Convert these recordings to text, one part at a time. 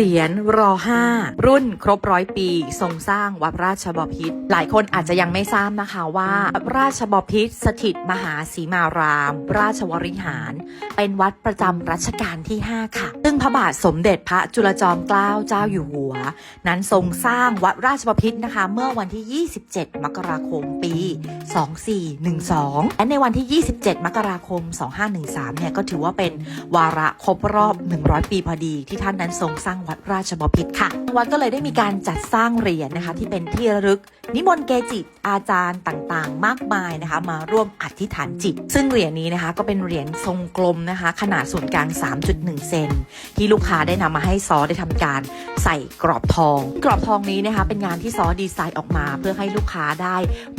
เหรียญรอ5รุ่นครบร้อยปี ทรงสร้างวัดราชบพิตรหลายคนอาจจะยังไม่ทราบนะคะว่าวัดราชบพิตรสถิตมหาสีมาราม ราชวริหาร เป็นวัดประจำรัชกาลที่ 5 ค่ะ ซึ่งพระบาทสมเด็จพระจุลจอมเกล้าเจ้าอยู่หัว นั้นทรงสร้างวัดราชบพิตรนะคะ เมื่อวันที่ 27 มกราคมปี 2412 และในวันที่ 27 มกราคม 2513 เนี่ยก็ถือว่าเป็นวาระครบรอบ 100 ปีพอดีที่ท่านนั้นทรงสร้างวัดราชบพิตรค่ะ วัดก็เลยได้มีการจัดสร้างเหรียญนะคะ ที่เป็นที่ระลึก นิมนต์เกจิอาจารย์ต่างๆ มากมายนะคะ มาร่วมอธิษฐานจิต ซึ่งเหรียญนี้นะคะก็เป็นเหรียญทรงกลมนะคะ ขนาดศูนย์กลาง 3.1 เซนที่ลูกค้าได้นำมาให้ซอได้ทำการใส่กรอบทอง กรอบทองนี้นะคะ เป็นงานที่ซอดีไซน์ออกมา เพื่อให้ลูกค้าได้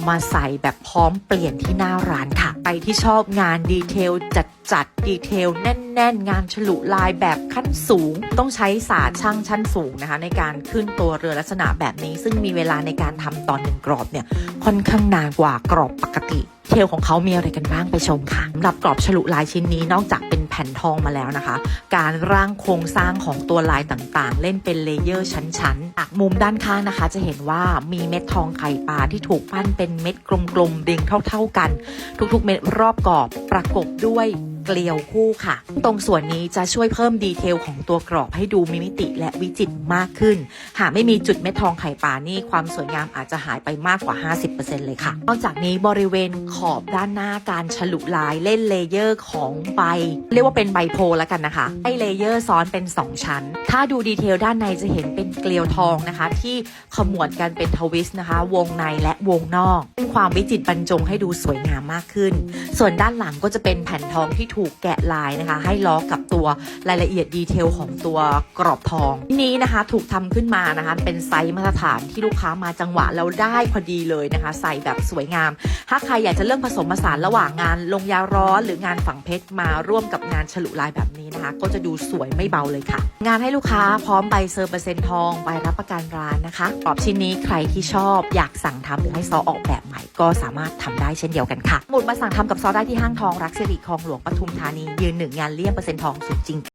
มาใส่แบบพร้อมเปลี่ยนที่หน้าร้านค่ะใครที่ชอบงานดีเทลจัดจัดดีเทลแน่น ๆงานฉลุลายแบบขั้นสูง ต้องใช้ศาสตร์ช่างชั้นสูงนะคะ ในการขึ้นตัวเรือลักษณะแบบนี้ ซึ่งมีเวลาในการทำตอนหนึ่งกรอบเนี่ยค่อนข้างนานกว่ากรอบปกติเทลของเขามีอะไรกันบ้างไปชมค่ะสำหรับกรอบฉลุลายชิ้นนี้นอกจากเป็นแผ่นทองมาแล้วนะคะ การร่างโครงสร้างของตัวลายต่างๆ เล่นเป็นเลเยอร์ชั้นๆจากมุมด้านข้างนะคะ จะเห็นว่ามีเม็ดทองไข่ปลาที่ถูกปั้นเป็นเม็ดกลมๆเรียงเท่า ๆกัน ทุกๆ เม็ดรอบกรอบประกบด้วย เกลียวคู่ค่ะ ตรงส่วนนี้จะช่วยเพิ่มดีเทลของตัวกรอบให้ดูมีมิติและวิจิตรมากขึ้น หากไม่มีจุดเม็ดทองไข่ปลานี่ความสวยงามอาจจะหายไปมากกว่า 50%เลยค่ะ นอกจากนี้บริเวณขอบด้านหน้าการฉลุลายเล่นเลเยอร์ของใบ เรียกว่าเป็นใบโพลแล้วกันนะคะให้เลเยอร์ซ้อนเป็น 2 ชั้น ถ้าดูดีเทลด้านในจะเห็นเป็นเกลียวทองนะคะ ที่ขมวดกันเป็นทวิสต์นะคะ วงในและวงนอกเป็นความวิจิตรบรรจงให้ดูสวยงามมากขึ้น ส่วนด้านหลังก็จะเป็นแผ่นทองที่ถููกแกะลายนะคะ ให้ล้อกับตัวรายละเอียดดีเทลของตัวกรอบทองนี้นะคะถูกทำขึ้นมานะคะเป็นไซส์มาตรฐานที่ลูกค้ามาจังหวะแล้วได้พอดีเลยนะคะ ใส่แบบสวยงาม ถ้าใครอยากจะเลือกผสมผสานระหว่างงานลงยาร้อนหรืองานฝังเพชรมาร่วมกับงานฉลุลายแบบนี้นะคะ ก็จะดูสวยไม่เบาเลยค่ะ งานให้ลูกค้าพร้อมใบเซอร์เปอร์เซ็นต์ทองใบรับประกันร้านนะคะกรอบชิ้นนี้ใครที่ชอบอยากสั่งทำหรือให้ซอออกแบบใหม่ก็สามารถทำได้เช่นเดียวกันค่ะหมุดมาสั่งทำกับซอได้ที่ห้างทองรักสิริคลองหลวงปทุมธานียืนหนึ่งงานเลี่ยมเปอร์เซ็นต์ทองสุดจริง